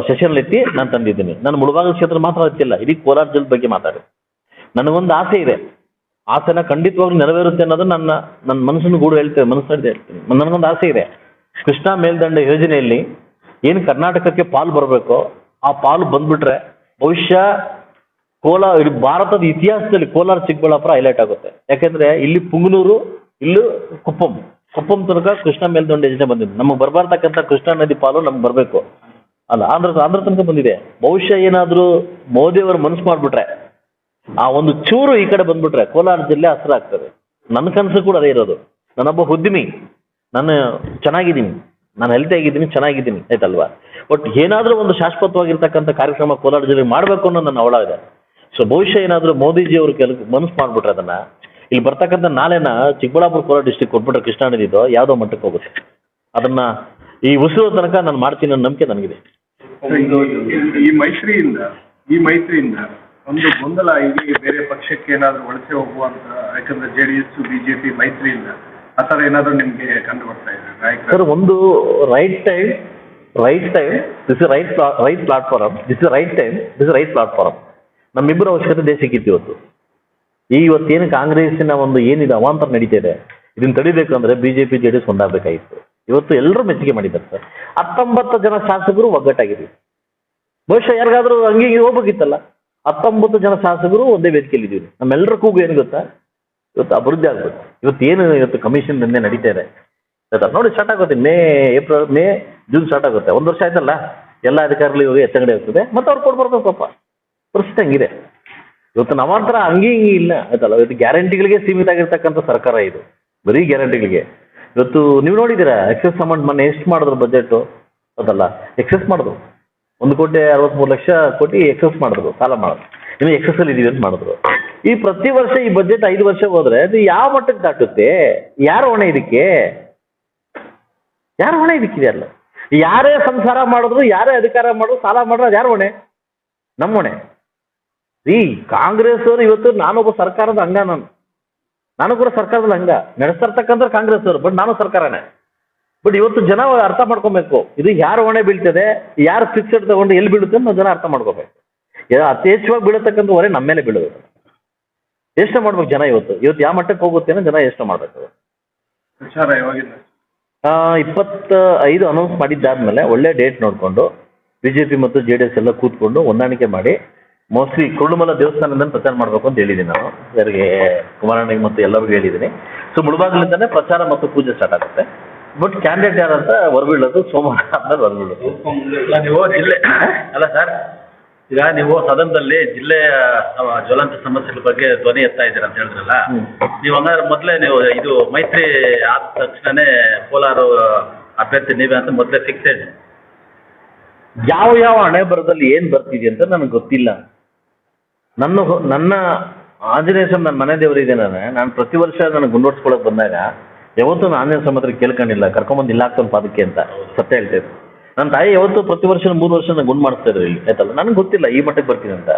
ಸೆಷನ್ ಎತ್ತಿ ನಾನು ತಂದಿದ್ದೀನಿ. ನಾನು ಮುಳುಬಾಗ ಕ್ಷೇತ್ರ ಮಾತ್ರ ಎತ್ತಿಲ್ಲ, ಇಡೀ ಕೋಲಾರ ಜಿಲ್ಲೆ ಬಗ್ಗೆ ಮಾತಾಡಿ. ನನಗೊಂದು ಆಸೆ ಇದೆ. ಆಸೆನ ಖಂಡಿತವಾಗ್ಲೂ ನೆರವೇರುತ್ತೆ ಅನ್ನೋದು ನನ್ನ ನನ್ನ ಮನಸ್ಸನ್ನು ಗೂಡು ಹೇಳ್ತೇವೆ, ಮನಸ್ಸಲ್ಲಿ ಹೇಳ್ತೀನಿ. ನನಗೊಂದು ಆಸೆ ಇದೆ. ಕೃಷ್ಣಾ ಮೇಲ್ದಂಡ ಯೋಜನೆಯಲ್ಲಿ ಏನು ಕರ್ನಾಟಕಕ್ಕೆ ಪಾಲು ಬರಬೇಕೋ ಆ ಪಾಲು ಬಂದ್ಬಿಟ್ರೆ ಬಹುಶಃ ಕೋಲಾರ ಭಾರತದ ಇತಿಹಾಸದಲ್ಲಿ ಕೋಲಾರ, ಚಿಕ್ಕಬಳ್ಳಾಪುರ ಹೈಲೈಟ್ ಆಗುತ್ತೆ. ಯಾಕೆಂದ್ರೆ ಇಲ್ಲಿ ಪುಂಗನೂರು, ಇಲ್ಲೂ ಕುಪ್ಪಂ. ಕುಪ್ಪಂ ತನಕ ಕೃಷ್ಣಾ ಮೇಲ್ದಂಡ ಯೋಜನೆ ಬಂದಿದೆ. ನಮಗೆ ಬರಬಾರ್ದಕ್ಕಂಥ ಕೃಷ್ಣಾ ನದಿ ಪಾಲು ನಮ್ಗೆ ಬರಬೇಕು. ಅಲ್ಲ, ಆಂಧ್ರ ಆಂಧ್ರ ತನಕ ಬಂದಿದೆ. ಬಹುಶಃ ಏನಾದರೂ ಮೋದಿಯವರು ಮನಸ್ಸು ಮಾಡಿಬಿಟ್ರೆ, ಆ ಒಂದು ಚೂರು ಈ ಕಡೆ ಬಂದ್ಬಿಟ್ರೆ ಕೋಲಾರ ಜಿಲ್ಲೆ ಹಸಿರಾಗ್ತದೆ ನನ್ನ ಕನಸು ಕೂಡ ಅದೇ ಇರೋದು. ನಾನೊಬ್ಬ ಉದ್ಯಮಿ. ನಾನು ಚೆನ್ನಾಗಿದ್ದೀನಿ. ನಾನು ಹೆಲ್ತಿ ಆಗಿದ್ದೀನಿ, ಚೆನ್ನಾಗಿದ್ದೀನಿ, ಆಯ್ತಲ್ವಾ? ಬಟ್ ಏನಾದರೂ ಒಂದು ಶಾಶ್ವತವಾಗಿರ್ತಕ್ಕಂಥ ಕಾರ್ಯಕ್ರಮ ಕೋಲಾರ ಜಿಲ್ಲೆ ಮಾಡಬೇಕು ಅನ್ನೋ ನನ್ನ ಅವಳ ಇದೆ ಸೊ ಬಹುಶಃ ಏನಾದರೂ ಮೋದಿಜಿ ಅವರು ಕೆಲ, ಮನಸ್ಸು ಮಾಡಿಬಿಟ್ರೆ ಅದನ್ನ, ಇಲ್ಲಿ ಬರ್ತಕ್ಕಂಥ ನಾಳೆನ ಚಿಕ್ಕಬಳ್ಳಾಪುರ ಕೋಲಾರ ಡಿಸ್ಟಿಕ್ ಕೊಟ್ಬಿಟ್ರೆ ಕೃಷ್ಣಾ ನದಿದು ಯಾವುದೋ ಮಟ್ಟಕ್ಕೆ ಹೋಗುತ್ತೆ. ಅದನ್ನ ಈ ಉಸಿರೋ ತನಕ ನಾನು ಮಾಡ್ತೀನಿ ಅನ್ನೋ ನಂಬಿಕೆ ನನಗಿದೆ. ಈ- ಮೈತ್ರಿಯಿಂದ, ಈ ಮೈತ್ರಿಯಿಂದ ಒಂದು ಗೊಂದಲ ಇಲ್ಲಿ ಬೇರೆ ಪಕ್ಷಕ್ಕೆ ಏನಾದರೂ ವಲಸೆ ಹೋಗುವಂತ, ಯಾಕಂದ್ರೆ ಜೆ ಡಿ ಎಸ್ ಬಿಜೆಪಿ ಮೈತ್ರಿಯಿಂದ ಏನಾದ್ರು ಕಂಡು ಬರ್ತಾ ಸರ್ ಒಂದು right time right time this right right platform this right time this right platform ನಮ್ಮಿಬ್ಬರ ಅವಶ್ಯಕತೆ ದೇಶಕ್ಕಿತ್ತು ಇವತ್ತು. ಈ ಇವತ್ತೇನು ಕಾಂಗ್ರೆಸ್ಸಿನ ಒಂದು ಏನಿದೆ ಅವಾಂತರ ನಡೀತಾ ಇದೆ ಇದನ್ನ ತಡಿಬೇಕು ಅಂದ್ರೆ ಬಿಜೆಪಿ ಜೆ ಡಿ ಎಸ್ ಒಂದಾಗಬೇಕಾಗಿತ್ತು. ಇವತ್ತು ಎಲ್ಲರೂ ಮೆಚ್ಚುಗೆ ಮಾಡಿದ್ದಾರೆ ಸರ್ ಹತ್ತೊಂಬತ್ತು ಜನ ಶಾಸಕರು ಒಗ್ಗಟ್ಟಾಗಿದ್ದೀವಿ. ಬಹುಶಃ ಯಾರಿಗಾದ್ರೂ ಹಂಗೆ ಹಿಂಗೆ ಹೋಗ್ಬೇಕಿತ್ತಲ್ಲ? ಹತ್ತೊಂಬತ್ತು ಜನ ಶಾಸಕರು ಒಂದೇ ವೇದಿಕೆಯಲ್ಲಿ ಇದ್ದೀವಿ ನಮ್ಮೆಲ್ಲರ ಕೂಗು ಏನು ಗೊತ್ತಾ? ಇವತ್ತು ಅಭಿವೃದ್ಧಿ ಆಗ್ಬೇಕು ಇವತ್ತು ಏನು ಇವತ್ತು ಕಮಿಷನ್ ದಂಧೆ ನಡೀತಾ ಇದೆ? ಆಯ್ತಾ ನೋಡಿ ಸ್ಟಾರ್ಟ್ ಆಗುತ್ತೆ. May, April, May, June start ಆಗುತ್ತೆ. ಒಂದು ವರ್ಷ ಆಯ್ತಲ್ಲ? ಎಲ್ಲ ಅಧಿಕಾರಿಗಳು ಇವಾಗ ಎತ್ತಂಗಡಿ ಆಗ್ತದೆ. ಮತ್ತೆ ಅವ್ರು ಕೊಡ್ಬಾರ್ದು ಪಾಪ ಪರಿಸ್ಥಿತಿ ಹಂಗಿದೆ. ಇವತ್ತು ನಮ್ಮಂತರ ಹಂಗೆ ಹಿಂಗೆ ಇಲ್ಲ. ಆಯ್ತಲ್ಲ? ಇವತ್ತು ಗ್ಯಾರಂಟಿಗಳಿಗೆ ಸೀಮಿತ ಆಗಿರ್ತಕ್ಕಂಥ ಸರ್ಕಾರ ಇದು. ಬರೀ ಗ್ಯಾರಂಟಿಗಳಿಗೆ. ಇವತ್ತು ನೀವು ನೋಡಿದ್ದೀರಾ? ಎಕ್ಸೆಸ್ ಅಮೌಂಟ್ ಮೊನ್ನೆ ಎಷ್ಟು ಮಾಡಿದ್ರು ಬಜೆಟ್ ಅದಲ್ಲ. ಎಕ್ಸೆಸ್ ಮಾಡಿದ್ರು. ಒಂದು ಕೋಟಿ ಅರವತ್ಮೂರು ಲಕ್ಷ ಕೋಟಿ ಎಕ್ಸೆಸ್ ಮಾಡಿದ್ರು. ಸಾಲ ಮಾಡಿದ್ರು. ಇನ್ನು ಎಕ್ಸಸ್ ಅಲ್ಲಿ ಇದೀವಿ ಅಂತ ಮಾಡಿದ್ರು. ಈ ಪ್ರತಿ ವರ್ಷ ಈ ಬಜೆಟ್ ಐದು ವರ್ಷ ಹೋದ್ರೆ ಅದು ಯಾವ ಮಟ್ಟಕ್ಕೆ ದಾಟುತ್ತೆ? ಯಾರು ಹೊಣೆ ಇದಕ್ಕೆ? ಯಾರು ಹೊಣೆ ಇದಕ್ಕಿದೆ ಅಲ್ಲ? ಯಾರೇ ಸಂಸಾರ ಮಾಡಿದ್ರು, ಯಾರೇ ಅಧಿಕಾರ ಮಾಡಿದ್ರು, ಸಾಲ ಮಾಡಿದ್ರು, ಅದು ಯಾರು ಹೊಣೆ? ನಮ್ಮ ಹೊಣೆ. ಈ ಕಾಂಗ್ರೆಸ್ ಅವರು ಇವತ್ತು ನಾನೊಬ್ಬ ಸರ್ಕಾರದ ಅಂಗ ನಾನು. ನಾನು ಕೂಡ ಸರ್ಕಾರದ ಅಂಗ. ನಡೆಸ್ತಾ ಕಾಂಗ್ರೆಸ್ ಅವರು, ಬಟ್ ನಾನು ಸರ್ಕಾರನೇ. ಬಟ್ ಇವತ್ತು ಜನ ಅರ್ಥ ಮಾಡ್ಕೊಬೇಕು. ಇದು ಯಾರು ಹೊಣೆ ಬೀಳ್ತದೆ? ಯಾರು ಫಿಕ್ಸೆಡ್ ತಗೊಂಡು ಎಲ್ಲಿ ಬೀಳುತ್ತೆ ಅನ್ನೋ ಜನ ಅರ್ಥ ಮಾಡ್ಕೋಬೇಕು. ಯಾ- ಹೆಚ್ಚುವಾಗಿ ಬೀಳತಕ್ಕಂಥ ಹೊರೆ ನಮ್ಮ ಮೇಲೆ ಬೀಳೋದು. ಯೋಚನೆ ಮಾಡ್ಬೇಕು ಜನ ಇವತ್ತು. ಇವತ್ತು ಯಾವ ಮಟ್ಟಕ್ಕೆ ಹೋಗುತ್ತೆ ಅನ್ನೋ ಜನ ಯೋಚನೆ ಮಾಡ್ಬೇಕು. ಇಪ್ಪತ್ತ ಐದು ಅನೌನ್ಸ್ ಮಾಡಿದ್ದಾದ್ಮೇಲೆ ಒಳ್ಳೆ ಡೇಟ್ ನೋಡಿಕೊಂಡು ಬಿಜೆಪಿ ಮತ್ತು ಜೆ ಡಿ ಎಸ್ ಎಲ್ಲ ಕೂತ್ಕೊಂಡು ಹೊಂದಾಣಿಕೆ ಮಾಡಿ ಮೋಸ್ಟ್ಲಿ ಕುರುಳುಮಲ ದೇವಸ್ಥಾನದಿಂದ ಪ್ರಚಾರ ಮಾಡಬೇಕು ಅಂತ ಹೇಳಿದ್ದೀನಿ ನಾನು. ಯಾರಿಗೆ ಕುಮಾರಣ್ಣಗೆ ಮತ್ತು ಎಲ್ಲರಿಗೂ ಹೇಳಿದ್ದೀನಿ. ಸೊ ಮುಳುಬಾಗಿಲಿಂದನೇ ಪ್ರಚಾರ ಮತ್ತು ಪೂಜೆ ಸ್ಟಾರ್ಟ್ ಆಗುತ್ತೆ. ಬಟ್ ಕ್ಯಾಂಡಿಡೇಟ್ ಯಾರಂತ ಹೊರಬೀಳೋದು ಸೋಮವಾರ ಆದ್ಮೇಲೆ ಹೊರಬೀಳೋದು ಅಲ್ಲ ಸರ್ ಈಗ ನೀವು ಸದನದಲ್ಲಿ ಜಿಲ್ಲೆಯ ಜ್ವಲಂತ ಸಮಸ್ಯೆಗಳ ಬಗ್ಗೆ ಧ್ವನಿ ಎತ್ತಾ ಇದ್ದೀರಾ ಅಂತ ಹೇಳಿದ್ರಲ್ಲ. ನೀವು ಹಂಗಾದ್ರೆ ಮೊದಲೇ ನೀವು ಇದು ಮೈತ್ರಿ ಆದ ತಕ್ಷಣನೇ ಕೋಲಾರ ಅಭ್ಯರ್ಥಿ ನೀವೇ ಅಂತ ಮೊದಲೇ ಫಿಕ್ಸೆಡ್ ಯಾವ ಯಾವ ಹಣೆ ಬರದಲ್ಲಿ ಏನ್ ಬರ್ತಿದೆ ಅಂತ ನನಗೆ ಗೊತ್ತಿಲ್ಲ. ನನ್ನ ಹೊ- ನನ್ನ ಆಂಜನೇಯ ಸ್ವಾಮಿ ನನ್ನ ಮನೆ ದೇವರಿದೆ ನಾನು. ನಾನು ಪ್ರತಿ ವರ್ಷ ನನಗೆ ಗುಂಡೋಡ್ಸ್ಕೊಳಕ್ ಬಂದಾಗ ಯಾವತ್ತೂ ನಾನು ಆಂಜನೇಯ ಸ್ವಾಮಿ ಹತ್ರ ಕೇಳ್ಕೊಂಡಿಲ್ಲ. ಕರ್ಕೊಂಬಂದು ಇಲ್ಲ ಆಗ್ತಾನೆ ಅದಕ್ಕೆ ಅಂತ. ಸತ್ಯ ಹೇಳ್ತಾ ಇದ್ರು ನನ್ನ ತಾಯಿ ಯಾವತ್ತು ಪ್ರತಿ ವರ್ಷ ಮೂರು ವರ್ಷ ಗುಣ ಗುಂಡು ಮಾಡಿಸ್ತಾ ಇದ್ರು ಇಲ್ಲಿ, ಆಯ್ತಲ್ಲ? ನನಗೆ ಗೊತ್ತಿಲ್ಲ ಈ ಮಟ್ಟಕ್ಕೆ ಬರ್ತೀನಿ ಅಂತ.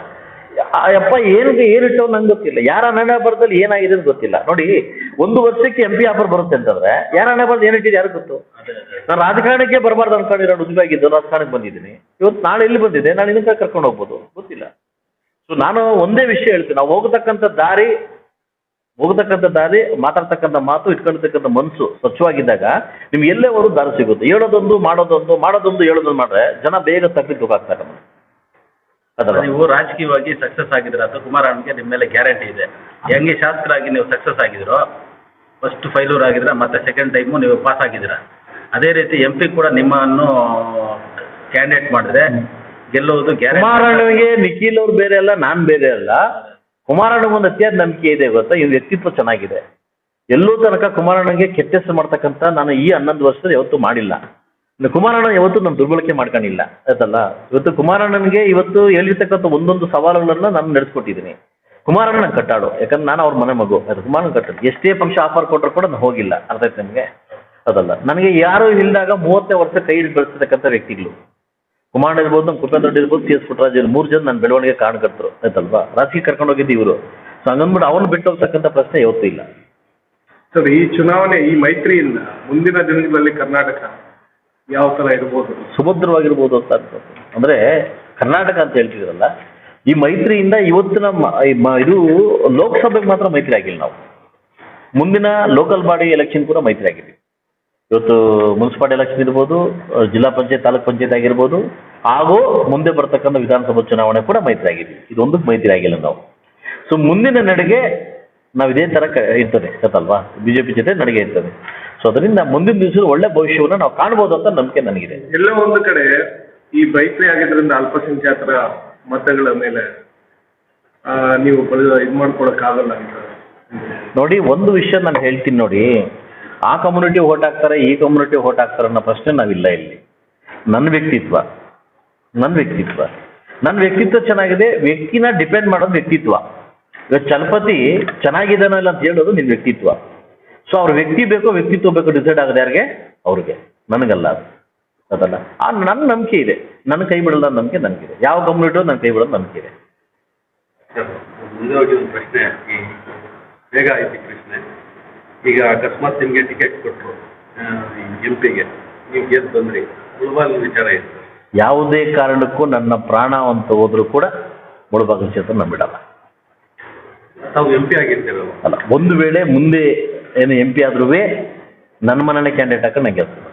ಅಪ್ಪ ಏನು ಏನಿಗೆ ಏನಿಟ್ಟೋ ನಂಗೆ ಗೊತ್ತಿಲ್ಲ. ಯಾರ ಅನ್ನ ಬರದಲ್ಲಿ ಏನಾಗಿದೆ ಅಂತ ಗೊತ್ತಿಲ್ಲ. ನೋಡಿ, ಒಂದು ವರ್ಷಕ್ಕೆ ಎಂ ಪಿ ಆಫರ್ ಬರುತ್ತೆ ಅಂತಂದ್ರೆ, ಯಾರ ಹಣೆ ಬರದು ಏನಿಟ್ಟಿದೆ ಯಾರು ಗೊತ್ತು? ನಾನು ರಾಜಕಾರಣಕ್ಕೆ ಬರಬಾರ್ದು ಅನ್ಕೊಂಡಿರೋ ಉದ್ವಾಗಿದ್ದು ರಾಜಕಾರಣಕ್ಕೆ ಬಂದಿದ್ದೀನಿ. ಇವತ್ತು ನಾಳೆ ಇಲ್ಲಿ ಬಂದಿದೆ ನಾನು ಇದಕ್ಕೆ ಕರ್ಕೊಂಡು ಹೋಗ್ಬೋದು. ಗೊತ್ತಿಲ್ಲ. ಸೊ ನಾನು ಒಂದೇ ವಿಷಯ ಹೇಳ್ತೀನಿ. ನಾವು ಹೋಗತಕ್ಕಂಥ ದಾರಿ ಹೋಗತಕ್ಕಂಥ ದಾರಿ ಮಾತಾಡ್ತಕ್ಕಂಥ ಮಾತು ಇಟ್ಕೊಂಡಿರ್ತಕ್ಕಂಥ ಮನಸ್ಸು ಸ್ವಚ್ಛವಾಗಿದ್ದಾಗ ನಿಮ್ಗೆ ಎಲ್ಲೇ ಹೋದ್ರು ದಾರಿ ಸಿಗುತ್ತೆ. ಹೇಳೋದೊಂದು ಮಾಡೋದೊಂದು ಮಾಡೋದೊಂದು ಹೇಳೋದೊಂದು ಮಾಡ್ರೆ ಜನ ಬೇಗ ತಕ್ಕಲಿಕ್ಕೆ ಹೋಗ್ತಾರೆ ಅದನ್ನ ನೀವು ರಾಜಕೀಯವಾಗಿ ಸಕ್ಸಸ್ ಆಗಿದ್ರ ಅಥವಾ ಕುಮಾರಣ್ಣಗೆ ನಿಮ್ಮ ಮೇಲೆ ಗ್ಯಾರಂಟಿ ಇದೆ. ಹೆಂಗೆ ಶಾಸಕರಾಗಿ ನೀವು ಸಕ್ಸಸ್ ಆಗಿದ್ರೋ ಫಸ್ಟ್ ಫೈಲೂರ್ ಆಗಿದ್ರೆ ಮತ್ತೆ ಸೆಕೆಂಡ್ ಟೈಮು ನೀವು ಪಾಸ್ ಆಗಿದ್ದೀರಾ. ಅದೇ ರೀತಿ ಎಂ ಪಿ ಕೂಡ ನಿಮ್ಮನ್ನು ಕ್ಯಾಂಡಿಡೇಟ್ ಮಾಡಿದ್ರೆ ಗೆಲ್ಲುವುದು ಗ್ಯಾರಂಟಿ ಕುಮಾರಣ್ಣನಿಗೆ ನಿಖಿಲ್ ಅವ್ರು ಬೇರೆ ಅಲ್ಲ ನಾನ್ ಬೇರೆ ಅಲ್ಲ. ಕುಮಾರಣ್ಣಗೆ ಒಂದು ಅತಿಯಾದ ನಂಬಿಕೆ ಇದೆ ಗೊತ್ತಾ? ಇವ್ನ ವ್ಯಕ್ತಿತ್ವ ಚೆನ್ನಾಗಿದೆ. ಎಲ್ಲೂ ತನಕ ಕುಮಾರಣ್ಣಗೆ ಕೆಟ್ಟ ಮಾಡ್ತಕ್ಕಂಥ ನಾನು ಈ ಹನ್ನೊಂದು ವರ್ಷದ ಯಾವತ್ತೂ ಮಾಡಿಲ್ಲ. ಕುಮಾರಣ್ಣ ಯಾವತ್ತೂ ನಾನು ದುರ್ಬಳಕೆ ಮಾಡ್ಕೊಂಡಿಲ್ಲ. ಅದಲ್ಲ ಇವತ್ತು ಕುಮಾರಣ್ಣನಿಗೆ ಇವತ್ತು ಹೇಳಿರ್ತಕ್ಕಂಥ ಒಂದೊಂದು ಸವಾಲುಗಳನ್ನ ನಾನು ನಡೆಸ್ಕೊಟ್ಟಿದ್ದೀನಿ. ಕುಮಾರಣ್ಣ ಕಟ್ಟಾಡು. ಯಾಕಂದ್ರೆ ನಾನು ಅವ್ರ ಮನೆ ಮಗು. ಅದು ಕುಮಾರಣ್ಣ ಕಟ್ಟಾಡು ಎಷ್ಟೇ ಪಕ್ಷ ಆಫರ್ ಕೊಟ್ಟರು ಕೂಡ ನಾನು ಹೋಗಿಲ್ಲ. ಅರ್ಥ ಆಯ್ತು ನಿಮಗೆ? ಅದಲ್ಲ. ನನಗೆ ಯಾರು ಇಲ್ಲದಾಗ ಮೂವತ್ತೇ ವರ್ಷ ಕೈ ಬೆಳೆಸ್ತಕ್ಕಂಥ ವ್ಯಕ್ತಿಗಳು. ಕುಮಾರ್ ಇರ್ಬೋದು ನಮ್ಮ ಕುಪ್ಪೆ ದೊಡ್ಡ ಇರ್ಬೋದು ಸಿ ಎಸ್ ಪುಟ್ಟರಾಜ್ ಇರ್ಬೋದು ಮೂರು ಜನ ನನ್ನ ಬೆಳವಣಿಗೆ ಕಾರಣಕರ್ತರು ಆಯ್ತಲ್ವಾ? ರಾಜಕೀಯ ಕರ್ಕೊಂಡು ಹೋಗಿದ್ದು ಇವರು. ಸೊ ಹಂಗಂದ್ಬಿಟ್ಟು ಅವ್ರನ್ನ ಬಿಟ್ಟು ಹೋಗ್ತಕ್ಕಂಥ ಪ್ರಶ್ನೆ ಯಾವತ್ತೂ ಇಲ್ಲ. ಸರ್ ಈ ಚುನಾವಣೆ ಈ ಮೈತ್ರಿಯಿಂದ ಮುಂದಿನ ದಿನಗಳಲ್ಲಿ ಕರ್ನಾಟಕ ಯಾವ ತರ ಇರ್ಬೋದು? ಸುಭದ್ರವಾಗಿರ್ಬೋದು ಅಂತ ಅಂದ್ರೆ ಕರ್ನಾಟಕ ಅಂತ ಹೇಳ್ತಿದ್ರಲ್ಲ ಈ ಮೈತ್ರಿಯಿಂದ ಇವತ್ತಿನ ಇದು ಲೋಕಸಭೆಗೆ ಮಾತ್ರ ಮೈತ್ರಿ ಆಗಿಲ್ಲ ನಾವು. ಮುಂದಿನ ಲೋಕಲ್ ಬಾಡಿ ಎಲೆಕ್ಷನ್ ಕೂಡ ಮೈತ್ರಿ ಆಗಿದ್ವಿ ಇವತ್ತು ಮುನ್ಸಿಪಾಲ್ಟಿ ಎಲೆಕ್ಷನ್ ಇರ್ಬೋದು ಜಿಲ್ಲಾ ಪಂಚಾಯತ್ ತಾಲೂಕ್ ಪಂಚಾಯತ್ ಆಗಿರ್ಬೋದು ಹಾಗೂ ಮುಂದೆ ಬರ್ತಕ್ಕಂಥ ವಿಧಾನಸಭಾ ಚುನಾವಣೆ ಕೂಡ ಮೈತ್ರಿ ಆಗಿದೆ ಇದೊಂದು ಮೈತ್ರಿ ಆಗಿಲ್ಲ ನಾವು. ಸೊ ಮುಂದಿನ ನಡಿಗೆ ನಾವು ಇದೇ ತರ ಕ- ಇರ್ತದೆ ಗೊತ್ತಲ್ವಾ? ಬಿಜೆಪಿ ಜೊತೆ ನಡಿಗೆ ಇರ್ತದೆ. ಸೊ ಅದರಿಂದ ಮುಂದಿನ ದಿವಸದ ಒಳ್ಳೆ ಭವಿಷ್ಯವನ್ನು ನಾವು ಕಾಣ್ಬೋದು ಅಂತ ನಂಬಿಕೆ ನನಗಿದೆ. ಎಲ್ಲ ಒಂದು ಕಡೆ ಈ ಮೈತ್ರಿ ಆಗಿದ್ರಿಂದ ಅಲ್ಪಸಂಖ್ಯಾತರ ಮತಗಳ ಮೇಲೆ ನೀವು ಇದು ಮಾಡ್ಕೊಳಕ್ಕಾಗಲ್ಲ ಮಾಡ್ಕೊಳಕ್ ಆಗಲ್ಲ ಅಂತ. ನೋಡಿ ಒಂದು ವಿಷಯ ನಾನು ಹೇಳ್ತೀನಿ ನೋಡಿ. ಆ ಕಮ್ಯುನಿಟಿ ಓಟ್ ಹಾಕ್ತಾರೆ, ಈ ಕಮ್ಯುನಿಟಿ ಓಟ್ ಹಾಕ್ತಾರೆ ಅನ್ನೋ ಪ್ರಶ್ನೆ ನಾವಿಲ್ಲ ಇಲ್ಲಿ. ನನ್ನ ವ್ಯಕ್ತಿತ್ವ. ನನ್ನ ವ್ಯಕ್ತಿತ್ವ. ನನ್ನ ವ್ಯಕ್ತಿತ್ವ ಚೆನ್ನಾಗಿದೆ, ವ್ಯಕ್ತಿನ ಡಿಪೆಂಡ್ ಮಾಡೋದು ವ್ಯಕ್ತಿತ್ವ. ಇವಾಗ ಚಲಪತಿ ಚೆನ್ನಾಗಿದ್ದಾನೋ ಇಲ್ಲ ಅಂತ ಹೇಳೋದು ನಿನ್ನ ವ್ಯಕ್ತಿತ್ವ. ಸೊ ಅವ್ರ ವ್ಯಕ್ತಿ ಬೇಕೋ ವ್ಯಕ್ತಿತ್ವ ಬೇಕೋ ಡಿಸೈಡ್ ಆಗೋದು ಯಾರಿಗೆ? ಅವ್ರಿಗೆ. ನನಗಲ್ಲ ಅದು. ಅದಲ್ಲ. ಆ ನನ್ನ ನಂಬಿಕೆ ಇದೆ. ನನ್ನ ಕೈ ಬಿಡಲ್ಲ ನಂಬಿಕೆ ನನಗಿದೆ. ಯಾವ ಕಮ್ಯುನಿಟಿ ನನ್ನ ಕೈ ಬಿಡೋದು ನಂಬಿಕೆ ಇದೆ. ಪ್ರಶ್ನೆ ಈ ಬೇಗ ಆಯ್ತು ಪ್ರಶ್ನೆ ಈಗ ಅಕಸ್ಮಾತ್ ನಿಮಗೆ ಟಿಕೆಟ್ ಕೊಟ್ಟರು ಎಂ ಪಿಗೆ ನೀವು ಗೆದ್ದು ಬಂದ್ರಿ. ವಿಚಾರ ಏನು? ಯಾವುದೇ ಕಾರಣಕ್ಕೂ ನನ್ನ ಪ್ರಾಣ ಅಂತ ಹೋದರೂ ಕೂಡ ಮುಳುಬಾಗಿಲು ಕ್ಷೇತ್ರ ನಾನು ಬಿಡಲ್ಲ ತಾವು ಎಂ ಪಿ ಆಗಿರ್ತೀರಲ್ಲ. ಅಲ್ಲ ಒಂದು ವೇಳೆ ಮುಂದೆ ಏನು ಎಂ ಪಿ ಆದ್ರೂ ನನ್ನ ಮನೆಯ ಕ್ಯಾಂಡಿಡೇಟ್ ಹಾಕೊಂಡು ನಾನು ಗೆಲ್ತೀನಿ.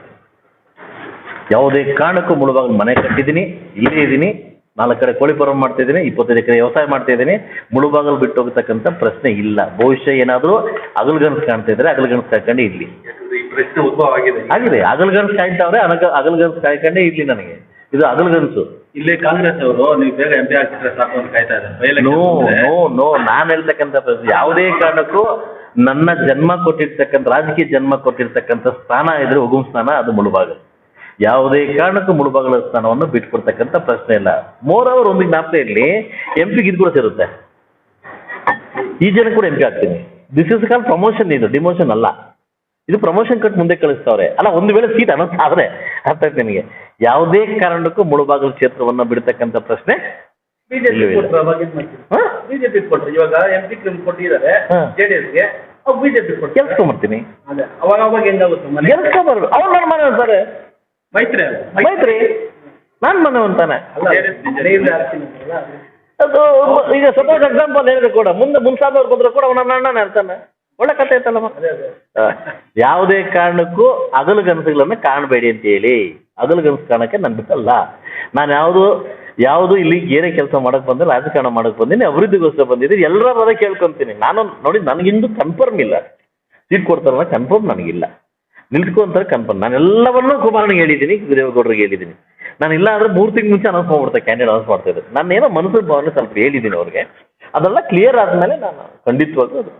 ಯಾವುದೇ ಕಾರಣಕ್ಕೂ ಮುಳುಬಾಗಿಲು ಮನೆ ಕಟ್ಟಿದ್ದೀನಿ ಇಲ್ಲೇ ಇದ್ದೀನಿ. ನಾಲ್ಕು ಕಡೆ ಕೋಳಿ ಫಾರ್ಮ್ ಮಾಡ್ತಾ ಇದ್ದೀನಿ ಇಪ್ಪತ್ತೈದು ಎಕರೆ ವ್ಯವಸಾಯ ಮಾಡ್ತಾ ಇದ್ದೀನಿ. ಮುಳುಬಾಗಲು ಬಿಟ್ಟು ಹೋಗ್ತಕ್ಕಂಥ ಪ್ರಶ್ನೆ ಇಲ್ಲ. ಭವಿಷ್ಯ ಏನಾದರೂ ಅಗಲ್ಗನ್ಸು ಕಾಣ್ತಾ ಇದ್ರೆ ಅಗಲ್ಗನ್ಸು ಕಾಯ್ಕೊಂಡೇ ಇರಲಿ. ಪ್ರಶ್ನೆ ಉದ್ಭವ ಆಗಿದೆ. ಆಗಿದೆ. ಅಗಲ್ಗನ್ಸು ಕಾಯ್ತಾವ್ರೆ ಅನಗ ಅಗಲ್ಗನ್ಸು ಕಾಯ್ಕೊಂಡೇ ಇರಲಿ ನನಗೆ. ಇದು ಅಗಲ್ಗನ್ಸು ಇಲ್ಲಿ ಕಾಂಗ್ರೆಸ್ ಅವರು ನೀವು ಬೇಗ ಎಂ ಪಿ ಆಗ್ತಿದ್ರೆ ಸಾಕು ಅಂತ ಕಾಯ್ತಾ ಇದ್ದಾರೆ. ನೋ ನೋ ನೋ ನಾನು ಹೇಳ್ತಕ್ಕಂಥ ಪ್ರಶ್ನೆ. ಯಾವುದೇ ಕಾರಣಕ್ಕೂ ನನ್ನ ಜನ್ಮ ಕೊಟ್ಟಿರ್ತಕ್ಕಂಥ ರಾಜಕೀಯ ಜನ್ಮ ಕೊಟ್ಟಿರ್ತಕ್ಕಂಥ ಸ್ಥಾನ ಇದ್ರೆ ಉಗುಮ್ ಸ್ಥಾನ ಅದು ಮುಳುಬಾಗಲು. ಯಾವುದೇ ಕಾರಣಕ್ಕೂ ಮುಳುಬಾಗಲ ಸ್ಥಾನವನ್ನು ಬಿಟ್ಕೊಡ್ತಕ್ಕಂಥ ಪ್ರಶ್ನೆ ಇಲ್ಲ. ಮೋರ್ ಅವರ್ ಒಂದು ಜ್ಞಾಪಕ ಇರಲಿ ಎಂ ಪಿ ಇದು ಕೂಡ ಸೇರುತ್ತೆ. ಈ ಜನ ಕೂಡ ಎಂ ಪಿ ಆಗ್ತೀನಿ. ದಿಸ್ ಇಸ್ ಕಾಲ್ ಪ್ರಮೋಷನ್ ಇದು ಡಿಮೋಷನ್ ಅಲ್ಲ. ಇದು ಪ್ರಮೋಷನ್ ಕಟ್ ಮುಂದೆ ಕಳಿಸ್ತಾವ್ರೆ. ಅಲ್ಲ ಒಂದು ವೇಳೆ ಸೀಟ್ ಅನೌನ್ಸ್ ಆದ್ರೆ ಅರ್ಥ ಆಯ್ತು ನಿಮಗೆ? ಯಾವುದೇ ಕಾರಣಕ್ಕೂ ಮುಳುಬಾಗಿಲು ಕ್ಷೇತ್ರವನ್ನ ಬಿಡ್ತಕ್ಕಂಥ ಪ್ರಶ್ನೆ ಬಿಜೆಪಿ? ಬಿಜೆಪಿ ಇವಾಗ ಎಂ ಪಿ ಕೊಟ್ಟಿದ್ದಾರೆ. ಜೆಡಿಎಸ್ಗೆ ಬಿಜೆಪಿ ಕೊಟ್ಟು ಕೆಲಸ ಅದೇ. ಅವಾಗ ಅವಾಗ ಹೆಂಗಾಗುತ್ತೆ ಮನೆ? ಗೆಲ್ಸ್ಕೊಂಬರ್ಬೇಕು ಅವ್ರು ನನ್ನ ಮನೆ ಅಂತಾರೆ. ಮೈತ್ರಿ ಮೈತ್ರಿ. ನಾನು ಮನವಂತಾನೆ ಅದು. ಈಗ ಸಪೋಸ್ ಎಕ್ಸಾಂಪಲ್ ಹೇಳಿದ್ರೆ ಕೂಡ ಮುಂದೆ ಮುನ್ಸಾದವ್ರು ಬಂದ್ರು ಕೂಡ ಅವನ ಅಣ್ಣನ ಇರ್ತಾನೆ ಒಳ್ಳೆ ಕಥೆ ಐತಲ್ಲಮ್ಮ ಯಾವುದೇ ಕಾರಣಕ್ಕೂ ಹಗಲುಗನಸುಗಳನ್ನ ಕಾಣಬೇಡಿ ಅಂತ ಹೇಳಿ. ಹಗಲುಗನಸು ಕಾಣಕ್ಕೆ ನಾನು ಬಿಟ್ಟಲ್ಲ. ನಾನು ಯಾವುದು ಯಾವುದು ಇಲ್ಲಿ ಏನೇ ಕೆಲಸ ಮಾಡಕ್ ಬಂದ್ರೆ ರಾಜಕಾರಣ ಮಾಡಕ್ ಬಂದೀನಿ ಅಭಿವೃದ್ಧಿಗೋಸ್ಕರ ಬಂದಿದ್ದೀನಿ ಎಲ್ಲರ ಅದೇ ಕೇಳ್ಕೊಂತೀನಿ. ನಾನು ನೋಡಿ ನನಗಿಂದು ಕನ್ಫರ್ಮ್ ಇಲ್ಲ. ಸೀಟ್ ಕೊಡ್ತಾರ ಕನ್ಫರ್ಮ್ ನನಗಿಲ್ಲ. ನಿಲ್ತ್ಕೊಂತಾರೆ ಕನ್ಫರ್ಮ್ ನಾನು ಎಲ್ಲವನ್ನೂ ಕುಮಾರನಿಗೆ ಹೇಳಿದ್ದೀನಿ, ದೇವೇಗೌಡರಿಗೆ ಹೇಳಿದ್ದೀನಿ. ನಾನು ಇಲ್ಲ ಅಂದ್ರೆ ಮೂರು ತಿಂಗಳ ಮುಂಚೆ ಅನೌನ್ಸ್ ಮಾಡ್ಬಿಡ್ತೆ ಕ್ಯಾಂಡಿಡೇಟ್ ಅನೌನ್ಸ್ ಮಾಡ್ತಾ ಇದ್ದೆ. ನಾನು ಏನೋ ಮನಸ್ಸಿನ ಭಾವನೆ ಸ್ವಲ್ಪ ಹೇಳಿದ್ದೀನಿ ಅವ್ರಿಗೆ. ಅದೆಲ್ಲ ಕ್ಲಿಯರ್ ಆದಮೇಲೆ ನಾನು ಖಂಡಿತವಾಗ್ಲೂ ಅದು